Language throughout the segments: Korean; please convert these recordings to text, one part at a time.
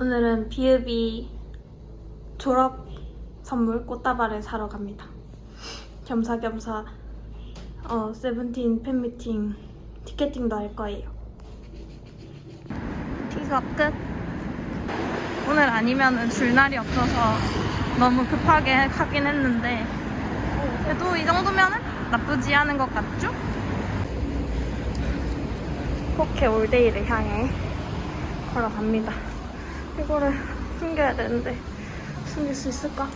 오늘은 비읍이 졸업 선물 꽃다발을 사러 갑니다. 겸사겸사 어, 세븐틴 팬미팅 티켓팅도 할 거예요. 티가 끝. 오늘 아니면은 줄 날이 없어서 너무 급하게 하긴 했는데 그래도 이 정도면은 나쁘지 않은 것 같죠? 포케 올데이를 향해 걸어갑니다. 이거를 숨겨야 되는데 숨길 수 있을까?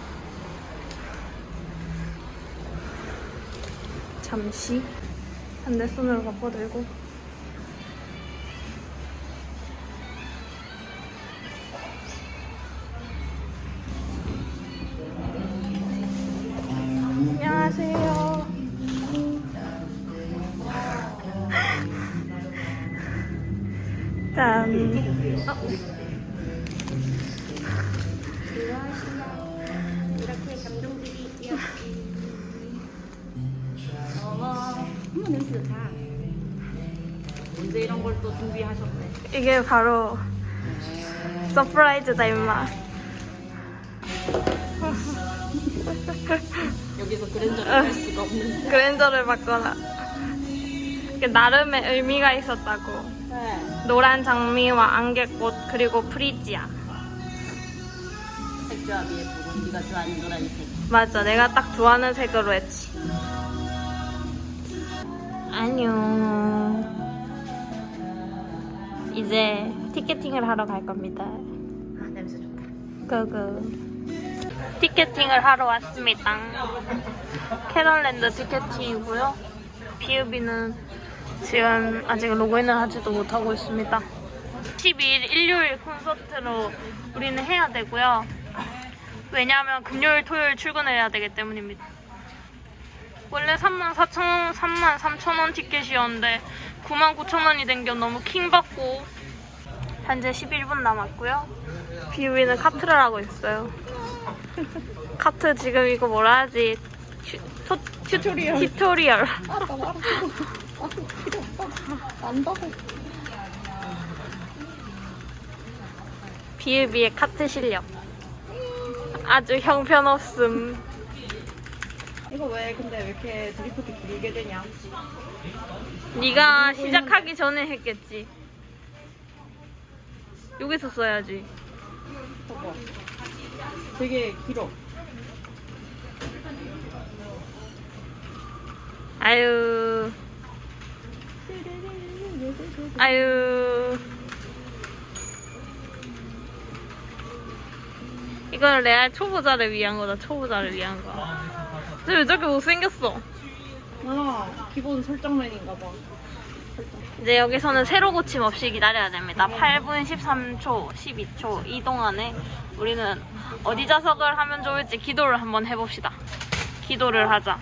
잠시 반대손으로 바꿔들고 안녕하세요. 짠. 이 또 준비하셨네 이게 바로 서프라이즈다 임마. 여기서 그랜저를 할 수가 없는 그랜저를 받거나 나름의 의미가 있었다고. 네. 노란 장미와 안개꽃 그리고 프리지아. 색조합이 예쁘고 네가 좋아하는 노란색 맞아, 내가 딱 좋아하는 색으로 했지. 안녕. 이제 티켓팅을 하러 갈 겁니다. 아 냄새 좋다 그그 티켓팅을 하러 왔습니다. 캐럴랜드 티켓팅이고요. 비읍이는 지금 아직 로그인을 하지도 못하고 있습니다. 12일 일요일 콘서트로 우리는 해야 되고요. 왜냐하면 금요일, 토요일 출근해야 되기 때문입니다. 원래 34,000원, 33,000원 티켓이었는데 99,000원이 된 게 너무 킹받고 현재 11분 남았고요. 비우이는 카트를 하고 있어요. 카트 지금 이거 뭐라 하지? 튜, 토, 튜, 튜토리얼. 튜토리얼. 안다고 비읍이의 카트 실력. 아주 형편없음. 이거 왜 근데 왜 이렇게 드리프트 길게 되냐? 네가 시작하기 전에 했겠지. 여기서 써야지. 봐봐. 되게 길어. 아유. 아유. 이건 레알 초보자를 위한 거다, 초보자를 위한 거. 근데 왜 저렇게 못생겼어? 아, 기본 설정맨인가 봐. 이제 여기서는 세로 고침 없이 기다려야 됩니다. 8분 13초, 12초 이 동안에 우리는 어디 좌석을 하면 좋을지 기도를 한번 해봅시다. 기도를 하자.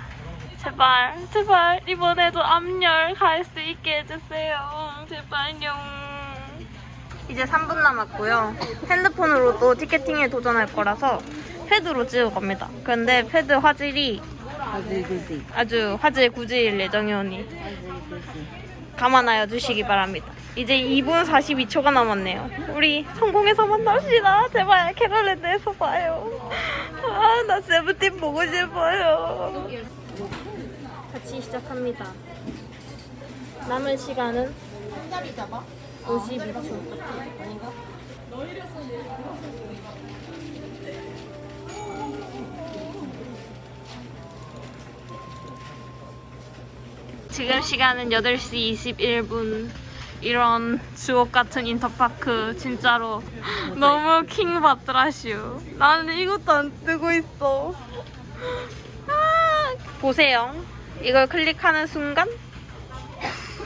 제발, 제발 이번에도 앞열 갈 수 있게 해주세요. 제발요. 이제 3분 남았고요. 핸드폰으로 또 티켓팅에 도전할 거라서 패드로 찍을 겁니다. 근데 패드 화질이 아주 화질 구질 예정이오니 감안하여 주시기 바랍니다. 이제 2분 42초가 남았네요. 우리 성공해서 만납시다. 제발 캐럴랜드에서 봐요. 아, 나 세븐틴 보고 싶어요. 같이 시작합니다. 남은 시간은 한 자리 잡아? 52초. 지금 시간은 8시 21분. 이런 주옥 같은 인터파크 진짜로 너무 킹 받더라슈. 나는 이것도 안 뜨고 있어. 아, 보세요. 이걸 클릭하는 순간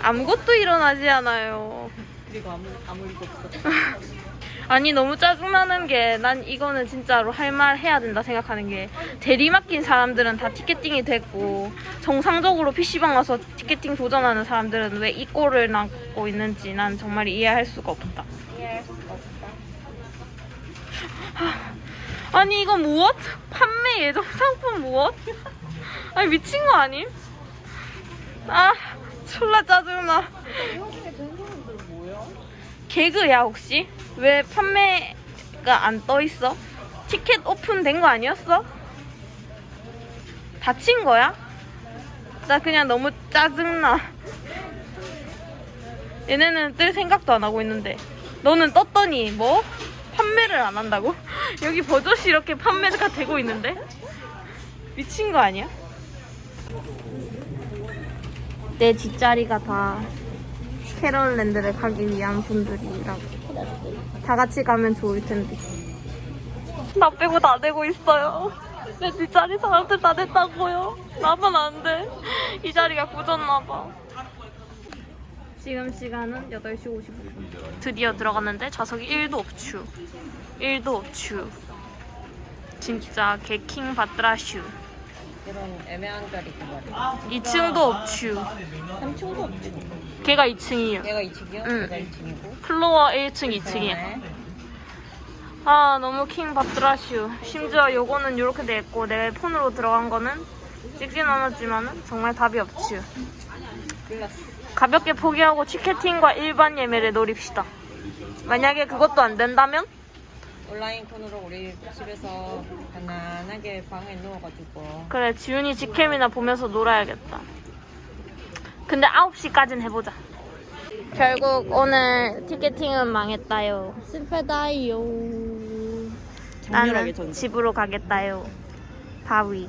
아무것도 일어나지 않아요. 그리고 아무 아무 일도 없어. 아니 너무 짜증나는 게 난 이거는 진짜로 할 말 해야 된다 생각하는 게 대리 맡긴 사람들은 다 티켓팅이 됐고 정상적으로 PC방 가서 티켓팅 도전하는 사람들은 왜 이 꼴을 낳고 있는지 난 정말 이해할 수가 없다. 이해할 수가 없다. 아니 이거 무엇? 판매 예정 상품 무엇? 아니 미친 거 아님? 아 졸라 짜증나. 이런 게 되는 사람들은 뭐야? 개그야 혹시? 왜 판매 아까 안떠 있어? 티켓 오픈된 거 아니었어? 닫힌 거야? 나 그냥 너무 짜증나. 얘네는 뜰 생각도 안 하고 있는데 너는 떴더니 뭐? 판매를 안 한다고? 여기 버젓이 이렇게 판매가 되고 있는데? 미친 거 아니야? 내 뒷자리가 다 캐럴랜드를 가기 위한 분들이라고. 다 같이 가면 좋을 텐데. 나 빼고 다 되고 있어요. 내 뒷자리 사람들 다 됐다고요. 나만 안돼이 자리가 굳었나봐. 지금 시간은 8시 55분. 드디어 들어갔는데 좌석이 1도 없추 1도 없추 진짜 개킹 받드라슈 이런 애매한 자리 그 말이야. 2층도 없추 3층도 없지. 걔가 2층이에요 얘가 2층이야? 응. 얘가 1층이고. 플로어 1층 2층이야 아 너무 킹 받드라슈 심지어 요거는 이렇게 돼 있고 내 폰으로 들어간 거는 찍진 않았지만 정말 답이 없지 글라스. 가볍게 포기하고 티켓팅과 일반 예매를 노립시다 만약에 그것도 안 된다면 온라인 콘으로 우리 집에서 편안하게 방에 누워가지고. 그래 지훈이 직캠이나 보면서 놀아야겠다. 근데 9시까진 해보자. 결국 오늘 티켓팅은 망했다요. 슬프다요. 정렬하게 나는. 집으로 가겠다요. 바위